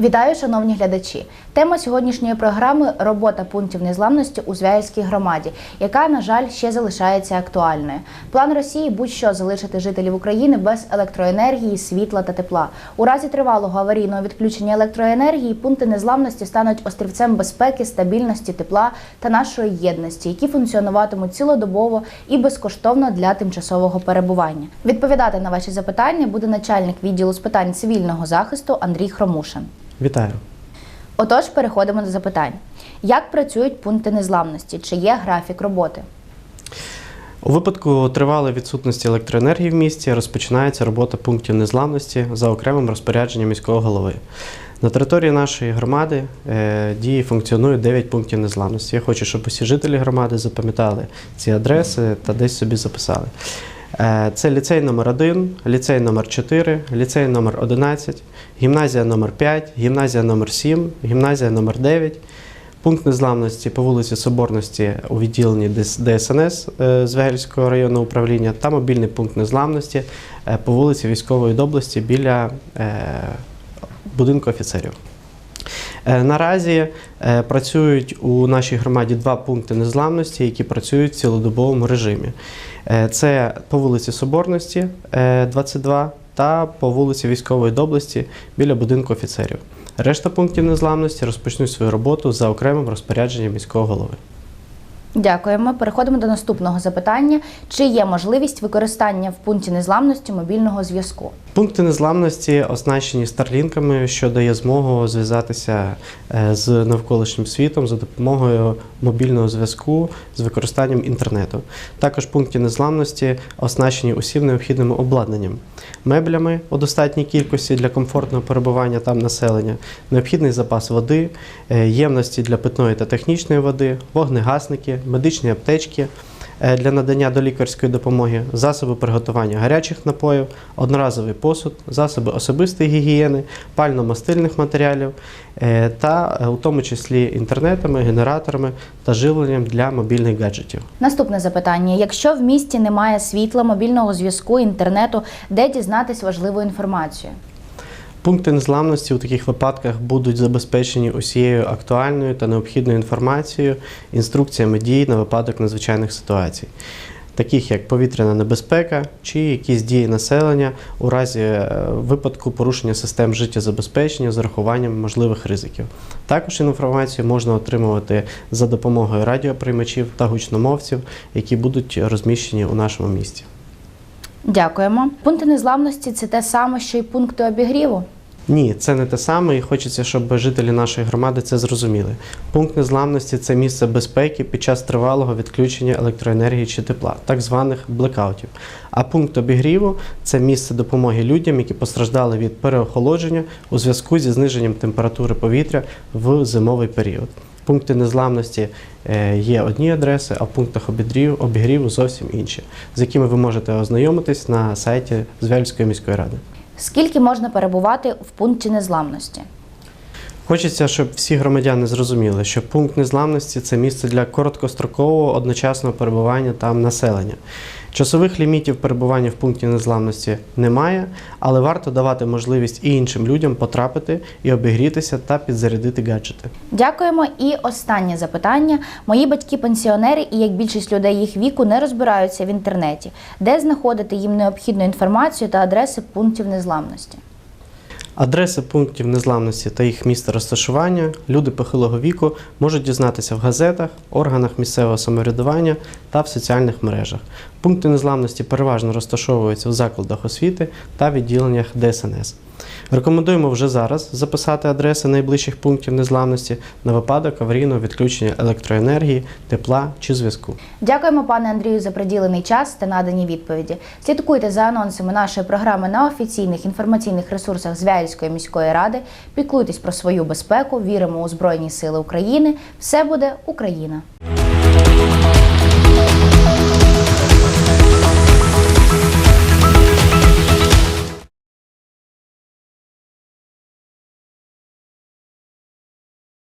Вітаю, шановні глядачі. Тема сьогоднішньої програми робота пунктів незламності у Звягільській громаді, яка, на жаль, ще залишається актуальною. План Росії будь-що залишити жителів України без електроенергії, світла та тепла. У разі тривалого аварійного відключення електроенергії пункти незламності стануть острівцем безпеки, стабільності, тепла та нашої єдності, які функціонуватимуть цілодобово і безкоштовно для тимчасового перебування. Відповідати на ваші запитання буде начальник відділу з питань цивільного захисту Андрій Хромушин. Вітаю. Отож, переходимо до запитань. Як працюють пункти незламності? Чи є графік роботи? У випадку тривалої відсутності електроенергії в місті розпочинається робота пунктів незламності за окремим розпорядженням міського голови. На території нашої громади е, діє і функціонує 9 пунктів незламності. Я хочу, щоб усі жителі громади запам'ятали ці адреси та десь собі записали. Е, Це ліцей номер 1 ліцей номер 4 ліцей номер 11 гімназія номер 5 гімназія номер 7 гімназія номер 9 Пункт незламності по вулиці Соборності у відділенні ДСНС е, Звегельського районного управління та мобільний пункт незламності е, по вулиці Військової доблесті біля будинку офіцерів. Е, Наразі е, працюють у нашій громаді два пункти незламності, які працюють в цілодобовому режимі. Е, Це по вулиці Соборності е, 22 та по вулиці Військової доблесті біля будинку офіцерів. Решта пунктів незламності розпочнуть свою роботу за окремим розпорядженням міського голови. Дякуємо. Переходимо до наступного запитання: чи є можливість використання в пункті незламності мобільного зв'язку? Пункти незламності оснащені старлінками, що дає змогу зв'язатися е, з навколишнім світом за допомогою мобільного зв'язку з використанням інтернету. Також пункти незламності оснащені усім необхідним обладнанням, меблями у достатній кількості для комфортного перебування там населення, необхідний запас води, е, ємності для питної та технічної води, вогнегасники, медичні аптечки е, для надання долікарської допомоги, засоби приготування гарячих напоїв, одноразовий посуд, засоби особистої гігієни, пально-мастильних матеріалів е, та е, у тому числі інтернетами, генераторами та живленням для мобільних гаджетів. Наступне запитання: якщо в місті немає світла, мобільного зв'язку, інтернету, де дізнатись важливу інформацію? Пункти незламності у таких випадках будуть забезпечені усією актуальною та необхідною інформацією, інструкціями дій на випадок надзвичайних ситуацій, таких як повітряна небезпека чи якісь дії населення у разі е, випадку порушення систем життєзабезпечення з урахуванням можливих ризиків. Також інформацію можна отримувати за допомогою радіоприймачів та гучномовців, які будуть розміщені у нашому місті. Дякуємо. Пункти незламності це те саме, що й пункти обігріву. Ні, це не те саме, і хочеться, щоб жителі нашої громади це зрозуміли. Пункт незламності це місце безпеки під час тривалого відключення електроенергії чи тепла, так званих блекаутів. А пункт обігріву це місце допомоги людям, які постраждали від переохолодження у зв'язку зі зниженням температури повітря в зимовий період. Пункти незламності е, є одні адреси, а в пунктах обігріву, зовсім інші, з якими ви можете ознайомитись на сайті Звяльської міської ради. Скільки можна перебувати в пункті незламності? Хочеться, щоб всі громадяни зрозуміли, що пункт незламності це місце для короткострокового одночасного перебування там населення. Часових лімітів перебування в пункті незламності немає, але варто давати можливість і іншим людям потрапити і обігрітися та підзарядити гаджети. Дякуємо. І останнє запитання. Мої батьки пенсіонери, і як більшість людей їх віку, не розбираються в інтернеті, де знаходити їм необхідну інформацію та адреси пунктів незламності. Адреси пунктів незламності та їх місце розташування люди похилого віку можуть дізнатися в газетах, органах місцевого самоврядування та в соціальних мережах. Пункти незламності переважно розташовуються в закладах освіти та відділеннях ДСНС. Рекомендуємо вже зараз записати адреси найближчих пунктів незламності на випадок аварійного відключення електроенергії, тепла чи зв'язку. Дякуємо, пане Андрію, за приділений час та надані відповіді. Слідкуйте за анонсами нашої програми на офіційних інформаційних ресурсах Звяльської міської ради. Піклуйтесь про свою безпеку, віримо у Збройні Сили України. Все буде Україна!